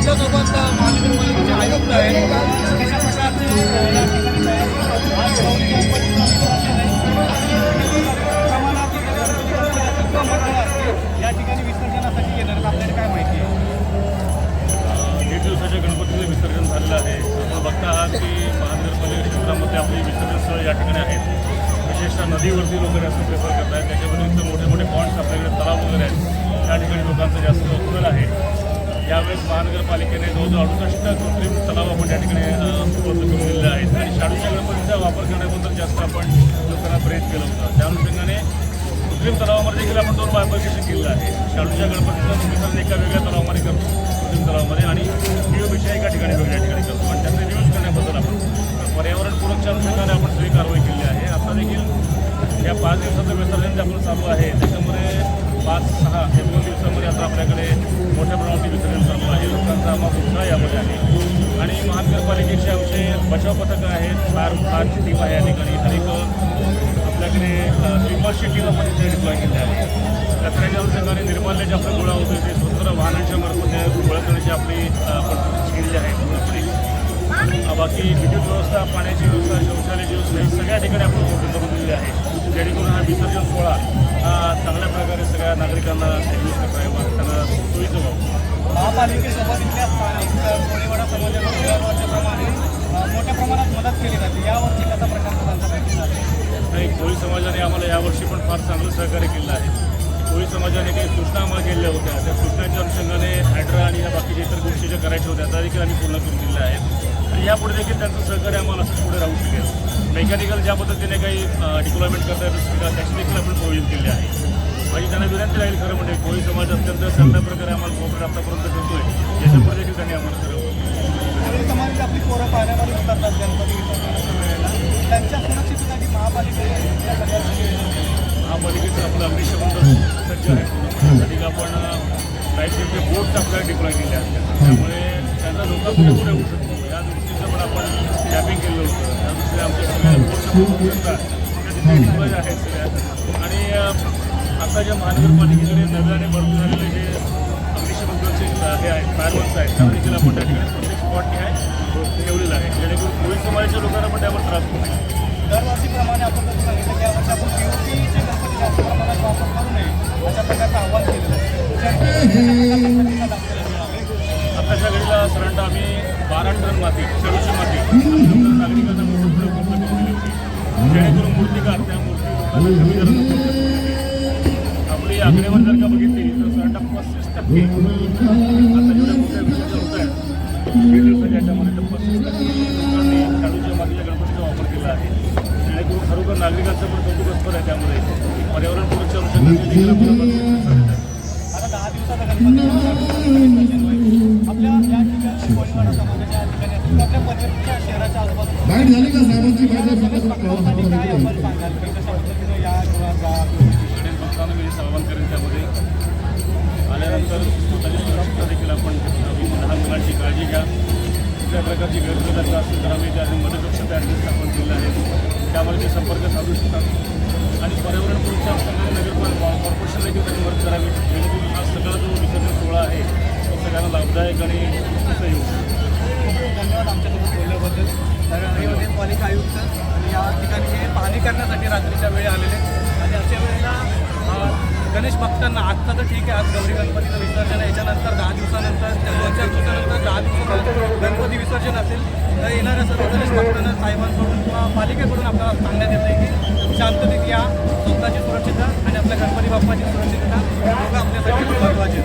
आपल्यासोबत महानगरपालिकेचे आयुक्त आहेत. कशा प्रकारचे या ठिकाणी तयारी आज विसर्जनासाठी येणार आपल्याला काय माहिती आहे? दीड दिवसाच्या गणपतीचं विसर्जन झालेलं आहे. आपण बघता आहात की महानगरपालिका क्षेत्रामध्ये आपली विसर्जन स्थळ या ठिकाणी आहेत. विशेषतः नदीवरती वगैरे जास्त प्रेफर करत आहेत त्याच्या मोठे मोठे पॉईंट्स आपल्याकडे तलाव वगैरे आहेत. त्या ठिकाणी लोकांचं जास्त कल आहे. यावेळेस महानगरपालिकेने जवळजवळ अडुसष्ट कृत्रिम तलाव आपण या ठिकाणी उपलब्ध करून दिलेले आहेत आणि शाडूच्या गणपतीचा वापर करण्याबद्दल जास्त आपण लोकांना प्रेरित केलं होतं. त्या अनुषंगाने कृत्रिम तलावामध्ये देखील आपण दोन बायफर्केशन केलेलं आहे. शाडूच्या गणपतीचा तुम्ही एका वेगळ्या तलावामध्ये करतो कृत्रिम तलावामध्ये. आणि डीओबीच्या एका ठिकाणी वेगळ्या ठिकाणी करतो. पाच सहा हे दोन दिवसामध्ये आता आपल्याकडे मोठ्या प्रमाणात विसर्जन चालू आहे. लोकांचा आम्हाला उत्साह यामध्ये आहे. आणि महानगरपालिकेचे आमचे बचाव पथकं आहेत. फार फारची टीम आहे या ठिकाणी. अनेक आपल्याकडे विमर्शी टीम आपण इथे डिप्लॉय केली आहे कचऱ्याच्या अनुषंगाने निर्माल्य जे आपलं गोळा होतं ते स्वतंत्र वाहनांच्या मार्फत गोळा करण्याची आपली अ, केलेली आहे बाकी विद्युत व्यवस्था पाण्याची व्यवस्था शौचालयाची व्यवस्था सगळ्या ठिकाणी आपण उपलब्ध करून दिलेली आहे. जेणेकरून हा विसर्जन सोहळा चांगल्या प्रकारे सगळ्या नागरिकांना त्यांना सोयीचं व्हावं महापालिकेसोबत इथल्या स्थानिक कोळीवाडा समाजाला दरवर्षाप्रमाणे मोठ्या प्रमाणात मदत केली जाते. यावरती कसा प्रकारचा त्यांचा प्रतिसाद आहे? नाही कोळी समाजाने आम्हाला यावर्षी पण फार चांगलं सहकार्य केलं आहे. कोळी समाजाने काही सूचना आम्हाला केलेल्या होत्या. त्या सूचनांच्या अनुषंगाने हायड्रा आणि या बाकीच्या इतर गोष्टी ज्या करायच्या होत्या त्या देखील आम्ही पूर्ण करून दिलेल्या आहेत. आणि यापुढे देखील त्यांचं सहकार्य आम्हाला असं पुढे राहू शकेल. मेकॅनिकल ज्या पद्धतीने काही डिप्लॉयमेंट करता येत असतील का त्याची देखील आपण प्रोव्हिजन केली आहे. माझी त्यांना विनंती राहील खरं म्हणजे कोळी समाज अत्यंत चांगल्या प्रकारे आम्हाला कोऑपरेट आतापर्यंत करतोय याच्यापुढे देखील त्यांनी आम्हाला करावं कोळी समाजाची आपली पोरं पाण्यामध्ये उतरतात गणपती त्यांच्या सुरक्षितेसाठी महापालिकेने महापालिकेचं आपलं अग्निशमन सज्ज आहे. त्यासाठी आपण लाईफ सेफ्टी बोर्ड्स आपल्याला डिप्लॉय केले आहेत. त्यामुळे त्यांचा धोका पुढे पुढे होऊ शकतो. या दृष्टीचं पण आपण आणि आता ज्या महानगरपालिकेकडे नव्याने भरपूर झालेले जे अग्निशमन दलचे हे आहेत फायरवर्क्स आहेत त्या देखील आपण त्या ठिकाणी प्रत्येक स्पॉट आहे ठेवलेलं आहे जेणेकरून कोविड समाजाच्या लोकांना पण त्यावर त्रास नये दरवर्षीप्रमाणे आपण जसं सांगितलं की यावर्षी आपण पीओपीचे गणपती जास्त प्रमाणात वापर करू नये अशा प्रकारचं आव्हान केलेलं? आताच्या घडीला साधारणतः आम्ही बारा टन माती शेडूची माती नागरिकांना जेणेकरून मूर्तिकार त्या मूर्ती कमी आपली आकडेवारी जर का बघितली तर साधारणतः पस्तीस टक्के आता जेवढ्या मोठ्या विसर्जन होत आहेत दिवसाच्या याच्यामध्ये पस्तीस टक्के लोकांनी शाडूच्या मातीच्या गणपतीचा वापर केला आहे जेणेकरून खरोखर नागरिकांचं पण कौतुकास्पद आहे अनुषंगाने आता दहा दिवसाचा गणपती आपल्या या ठिकाणी कोळीवाडा समाजाच्या ठिकाणी आपल्या शहराच्या आजूबाजूला बाईट झाली का साहेबांची बाईट करेन त्यामध्ये आल्यानंतर स्वतःची देखील आपण लहान मुलांची काळजी घ्या कुठल्या प्रकारची गैरव्यवस्था असेल तर आम्ही त्या मदतकक्ष तयार स्थापन केलेलं आहे त्यामध्ये ते संपर्क साधू शकतात आणि पर्यावरणपूरच्या अनुषंगाने नगर कॉर्पोरेशन देखील त्यांनी मदत करावी जेणेकरून हा सगळा जो विसर्जन सोहळा आहे तो सगळ्यांना लाभदायक आणि आयुक्त आणि या ठिकाणी हे पाहणी करण्यासाठी रात्रीच्या वेळी आलेले आणि अशा वेळेला गणेश भक्तांना आत्ता तर ठीक आहे आज गौरी गणपतीचं विसर्जन आहे. याच्यानंतर दहा दिवसानंतर दोन चार दिवसानंतर दहा दिवसानंतर गणपती विसर्जन असेल. तर येणाऱ्या सर्व गणेश भक्तांना साहेबांकडून किंवा पालिकेकडून आपल्याला सांगण्यात येतं की शांततेत या स्वतःची सुरक्षितता आणि आपल्या गणपती बाप्पाची सुरक्षितता आपल्यासाठी महत्त्वाचे